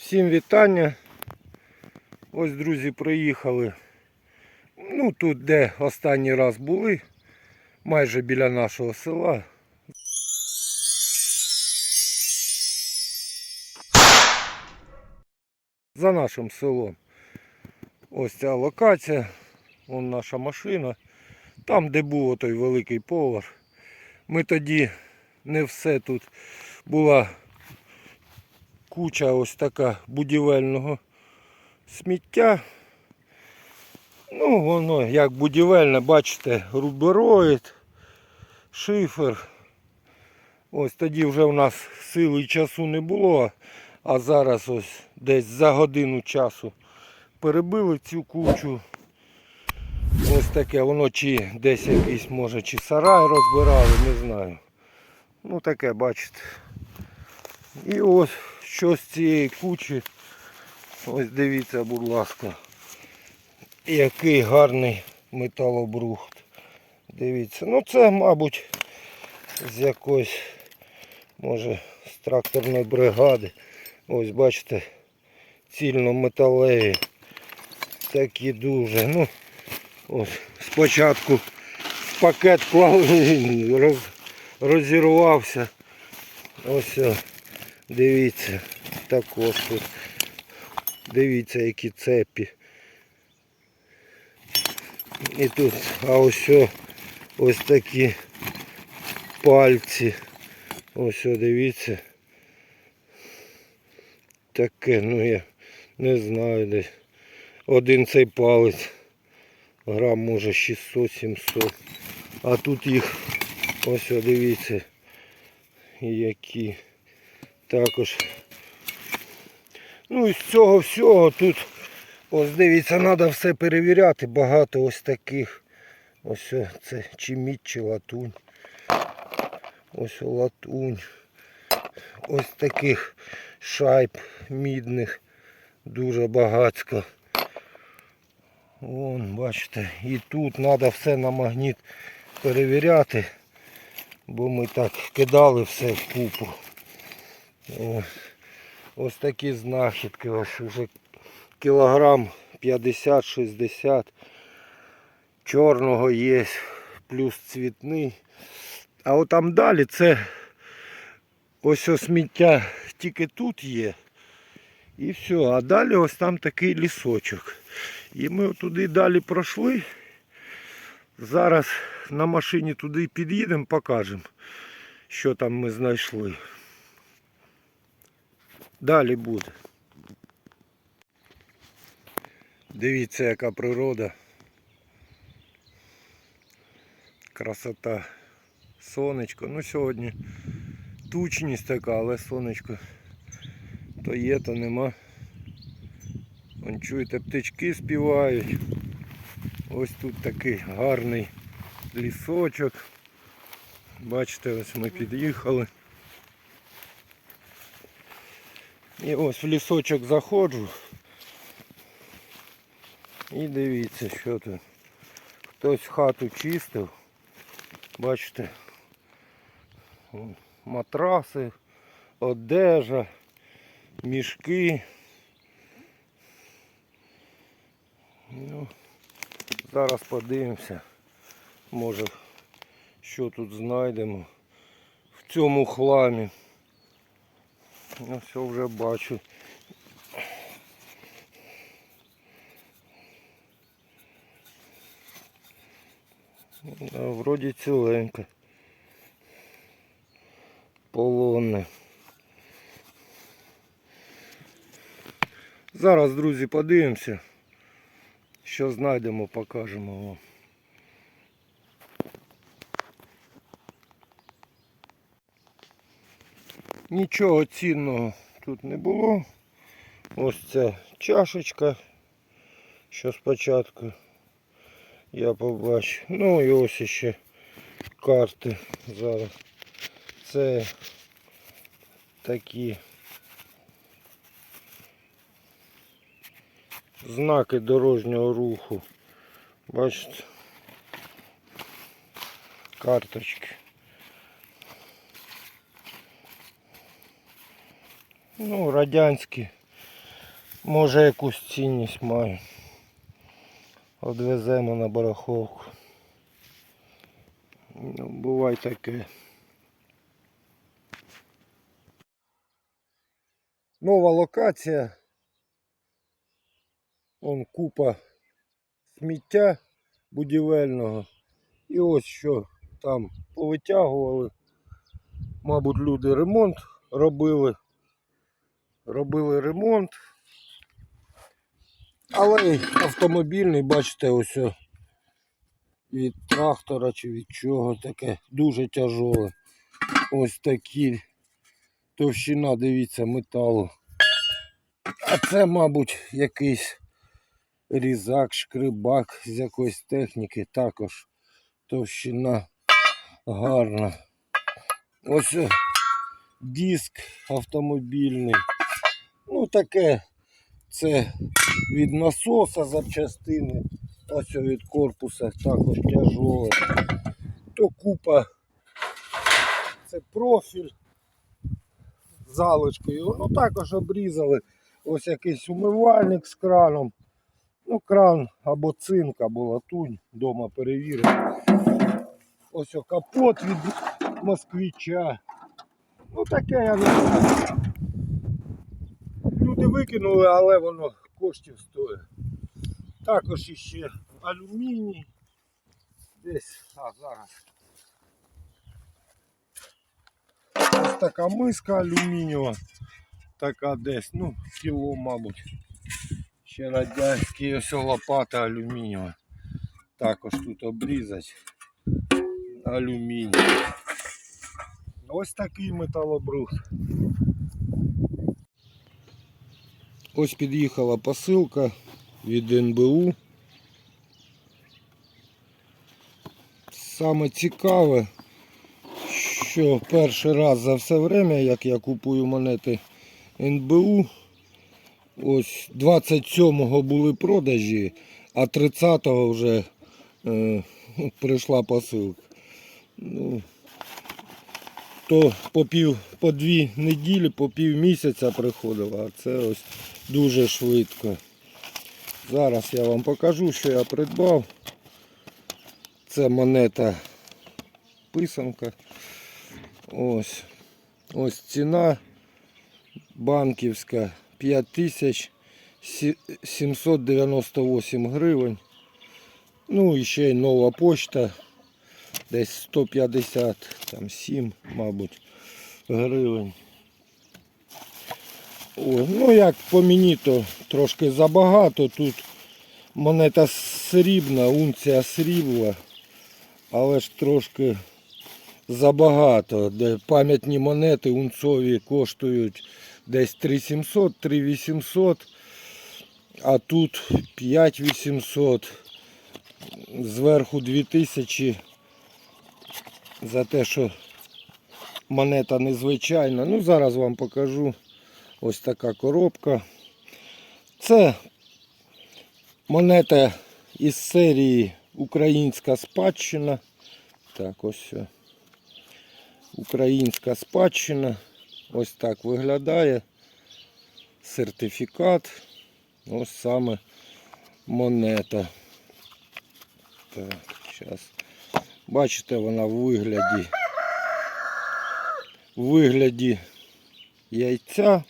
Всім вітання. Ось, друзі, приїхали. Ну, тут, де останній раз були, майже біля нашого села. За нашим селом. Ось ця локація. Вон наша машина. Там, де був той великий повар. Ми тоді не все тут була куча ось така будівельного сміття. Ну, воно як будівельне, бачите, рубероїд, шифер. Ось тоді вже в нас сили часу не було, а зараз ось десь за годину часу перебили цю кучу. Ось таке, воно чи десь якийсь може чи сарай розбирали, не знаю. Ну таке, бачите. І ось що з цієї кучі. Ось дивіться, будь ласка. Який гарний металобрухт. Дивіться. Ну це, мабуть, з якоїсь, може, з тракторної бригади. Ось бачите, цільно металеві. Такі дуже. Ну, ось спочатку в пакет клав, роз, розірвався. Ось. Дивіться, також тут. Дивіться, які цепі. І тут, а ось ось такі пальці. Ось дивіться. Таке, ну я не знаю десь. Один цей палець. Грам може 600-700. А тут їх ось дивіться. Які також. Ну і з цього всього тут ось дивіться, треба все перевіряти. Багато ось таких. Ось це чи мідь, чи латунь. Ось латунь. Ось таких шайб мідних. Дуже багатько. Вон, бачите, і тут треба все на магніт перевіряти, бо ми так кидали все в купу. Ось, такі знахідки, ось вже кілограм 50-60. Чорного є, плюс цвітний. А от там далі це ось ось сміття тільки тут є. І все. А далі ось там такий лісочок. І ми туди далі пройшли. Зараз на машині туди під'їдемо, покажемо, що там ми знайшли. Далі буде. Дивіться, яка природа. Красота. Сонечко. Ну сьогодні тучність така, але сонечко то є, то нема. Вон чуєте, птички співають. Ось тут такий гарний лісочок. Бачите, ось ми під'їхали. І ось в лісочок заходжу. І дивіться, що тут. Хтось хату чистив. Бачите, матраси, одежа, мішки. Ну, зараз подивимося. Може що тут знайдемо в цьому хламі. Ну все вже бачу. Да, вроді ціленька. Полонне. Зараз, друзі, подивимося. Що знайдемо, покажемо вам. Нічого цінного тут не було. Ось ця чашечка, що спочатку я побачив. Ну і ось ще карти зараз. Це такі знаки дорожнього руху. Бачите? Карточки. Ну, радянські Може якусь цінність має. Одвеземо на бараховку. Ну, буває таке. Нова локація. Вон купа сміття будівельного. І ось що там повитягували. Мабуть, люди ремонт робили. Робили ремонт. Але автомобільний, бачите, ось о, від трактора чи від чого таке дуже тяжоле. Ось такі товщина, дивіться, металу. А це, мабуть, якийсь різак, шкрибак з якоїсь техніки. Також товщина гарна. Ось о, диск автомобільний. Ну таке це від насоса запчастини. Ось від корпуса також тяжоле. То купа. Це профіль залочкою. Ну також обрізали. Ось якийсь умивальник з краном. Ну, кран або цинк, або латунь. Дома перевірив. Ось о, капот від москвича. Ну таке я не знаю. Викинули, але воно коштів стоїть. Також іще алюміній. Десь, а зараз. Ось така миска алюмінієва. Така десь, ну, кіло, мабуть. Ще радянські ось лопата алюмінієва. Також тут обрізати. Алюміній. Ось такий металобрухт. Ось під'їхала посилка від НБУ. Саме цікаве, що перший раз за все время, як я купую монети НБУ, ось 27-го були продажі, а 30-го вже е, прийшла посилка. Ну, то по пів, по дві неділі, по пів місяця приходило, а це ось дуже швидко. Зараз я вам покажу, що я придбав. Це монета писанка. Ось. Ось ціна банківська 5798 гривень. Ну і ще й нова почта. Десь 157, мабуть, гривень. О, ну як по мені, то трошки забагато. Тут монета срібна, унція срібла, але ж трошки забагато. Де пам'ятні монети унцові коштують десь 3700, 3800, а тут 5800, зверху 2000 за те, що монета незвичайна. Ну, зараз вам покажу ось така коробка. Це монета із серії Українська спадщина. Так, ось. Українська спадщина. Ось так виглядає. Сертифікат. Ось саме монета. Так, зараз. Бачите, вона в вигляді в вигляді яйця.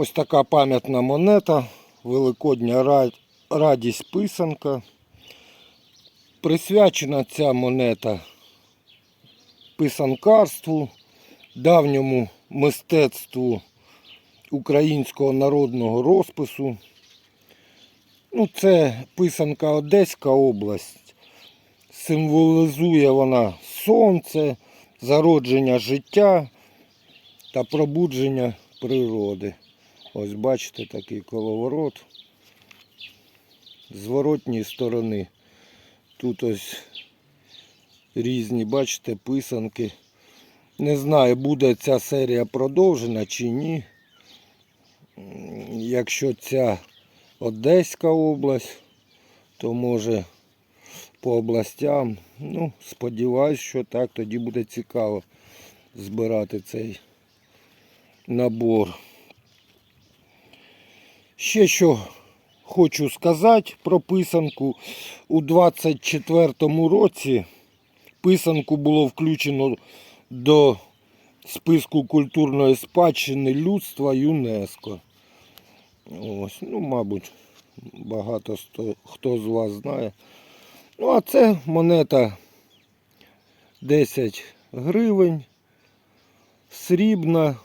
Ось така пам'ятна монета, Великодня радість писанка. Присвячена ця монета писанкарству, давньому мистецтву українського народного розпису. Ну, це писанка Одеська область. Символізує вона сонце, зародження життя та пробудження природи. Ось бачите такий коловорот. З воротньої сторони. Тут ось різні, бачите, писанки. Не знаю, буде ця серія продовжена чи ні. Якщо ця Одеська область, то може по областям. Ну, сподіваюсь, що так, тоді буде цікаво збирати цей набор. Ще що хочу сказати про писанку. У 24-му році писанку було включено до списку культурної спадщини людства ЮНЕСКО. Ось, ну, мабуть, багато хто з вас знає. Ну, а це монета 10 гривень, срібна,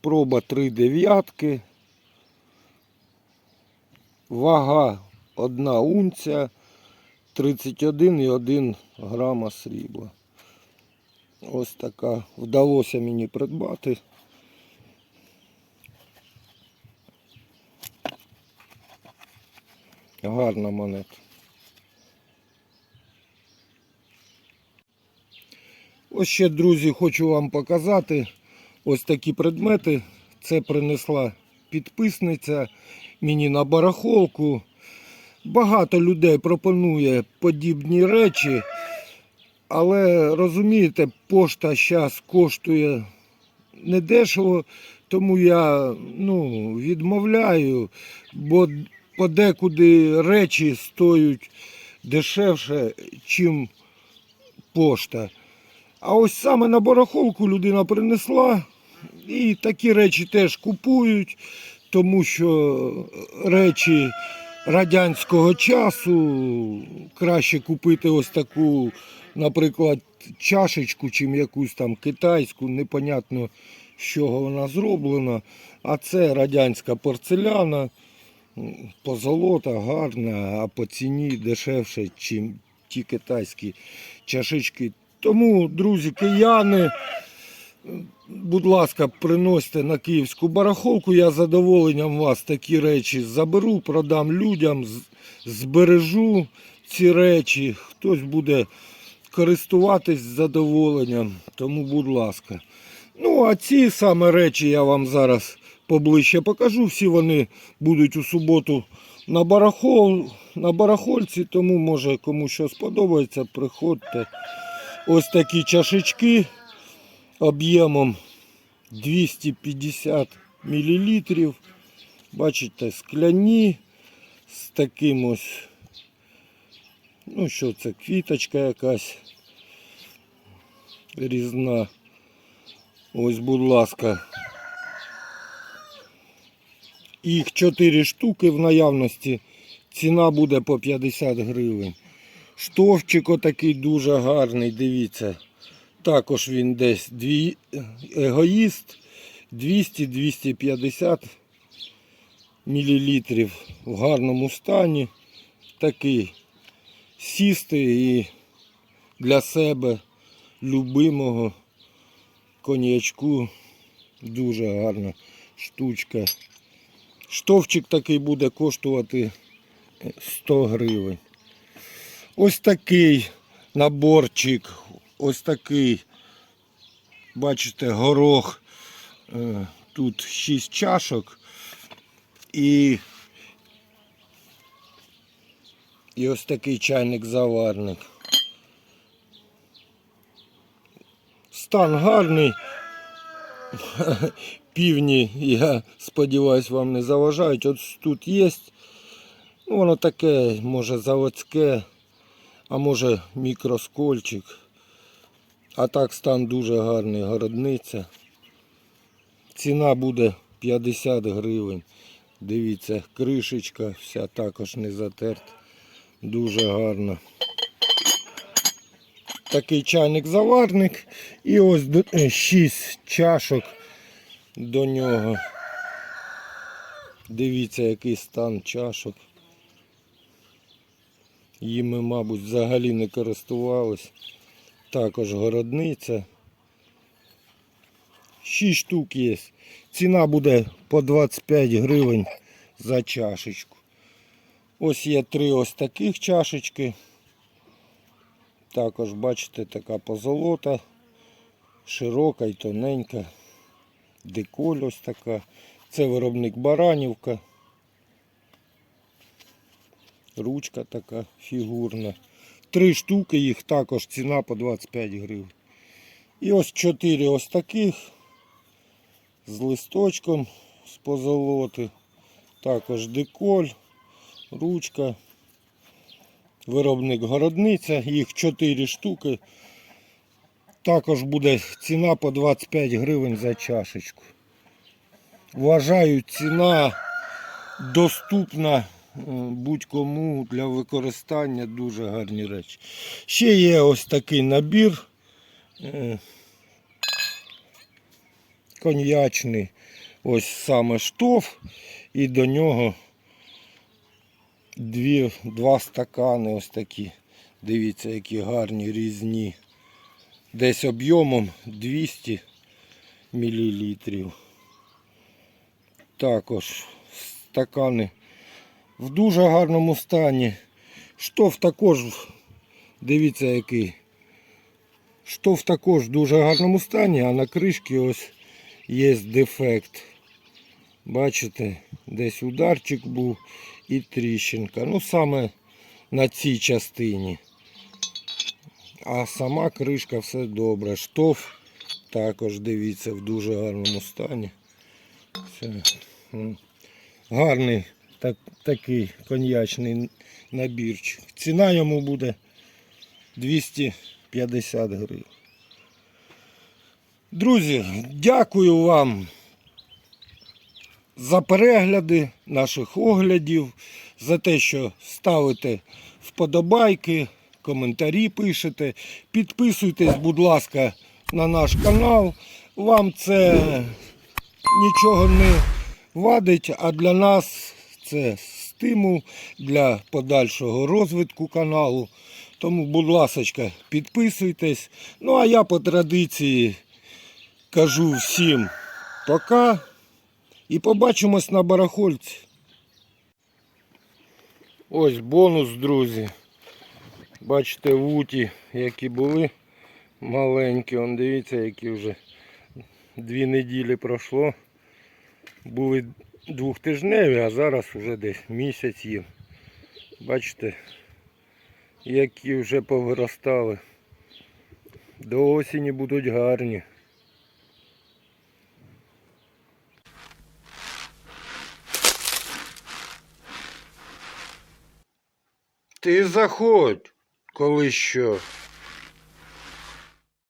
проба 3 дев'ятки, вага 1 унція, 31,1 грама срібла. Ось така вдалося мені придбати. Гарна монета. Ось ще, друзі, хочу вам показати ось такі предмети. Це принесла підписниця мені на барахолку. Багато людей пропонує подібні речі, але розумієте, пошта зараз коштує недешево, тому я ну, відмовляю, бо подекуди речі стоять дешевше, ніж пошта. А ось саме на барахолку людина принесла, і такі речі теж купують, тому що речі радянського часу краще купити ось таку, наприклад, чашечку, чим якусь там китайську, непонятно з чого вона зроблена. А це радянська порцеляна, позолота гарна, а по ціні дешевше, ніж ті китайські чашечки. Тому, друзі, кияни, будь ласка, приносьте на київську барахолку. Я з задоволенням вас такі речі заберу, продам людям, збережу ці речі. Хтось буде користуватись задоволенням. Тому, будь ласка. Ну, а ці саме речі я вам зараз поближче покажу. Всі вони будуть у суботу на, барахол, на барахольці, тому може кому що сподобається, приходьте. Ось такі чашечки об'ємом 250 мл. Бачите, скляні з таким ось, ну що це, квіточка якась різна. Ось, будь ласка. Їх 4 штуки в наявності. Ціна буде по 50 гривень. Штовчик отакий дуже гарний, дивіться. Також він десь дві... егоїст 200-250 мл в гарному стані. Такий сісти і для себе любимого коньячку. Дуже гарна штучка. Штовчик такий буде коштувати 100 гривень. Ось такий наборчик, ось такий, бачите, горох. Е, Тут 6 чашок і, і ось такий чайник-заварник. Стан гарний. Півні, я сподіваюся, вам не заважають. От тут є. Ну, воно таке, може, заводське, а може мікроскольчик. А так стан дуже гарний, городниця. Ціна буде 50 гривень. Дивіться, кришечка вся також не затерта. Дуже гарна. Такий чайник-заварник. І ось 6 чашок до нього. Дивіться, який стан чашок. Їми, мабуть, взагалі не користувались. Також городниця. 6 штук є. Ціна буде по 25 гривень за чашечку. Ось є три ось таких чашечки. Також, бачите, така позолота. Широка і тоненька. Деколь ось така. Це виробник Баранівка. Ручка така фігурна. Три штуки їх також ціна по 25 гривень. І ось чотири ось таких з листочком з позолоти. Також деколь, ручка, виробник городниця, їх 4 штуки. Також буде ціна по 25 гривень за чашечку. Вважаю, ціна доступна будь-кому для використання дуже гарні речі. Ще є ось такий набір е, коньячний, ось саме штоф, і до нього дві, два стакани ось такі. Дивіться, які гарні різні. Десь об'ємом 200 мл. Також стакани в дуже гарному стані. Штоф також, дивіться який. Штоф також в дуже гарному стані, а на кришці ось є дефект. Бачите, десь ударчик був і тріщинка. Ну саме на цій частині. А сама кришка все добре. Штоф також дивіться в дуже гарному стані. Все. Гарний так, такий коньячний набірчик. Ціна йому буде 250 гривень. Друзі, дякую вам за перегляди наших оглядів, за те, що ставите вподобайки, коментарі пишете. Підписуйтесь, будь ласка, на наш канал. Вам це нічого не вадить, а для нас це стимул для подальшого розвитку каналу. Тому, будь ласка, підписуйтесь. Ну а я по традиції кажу всім пока і побачимось на барахольці. Ось бонус, друзі. Бачите, вуті, які були маленькі. Он дивіться, які вже дві неділі пройшло. Були двохтижневі, а зараз вже десь місяць їм. Бачите, які вже повиростали. До осені будуть гарні. Ти заходь, коли що.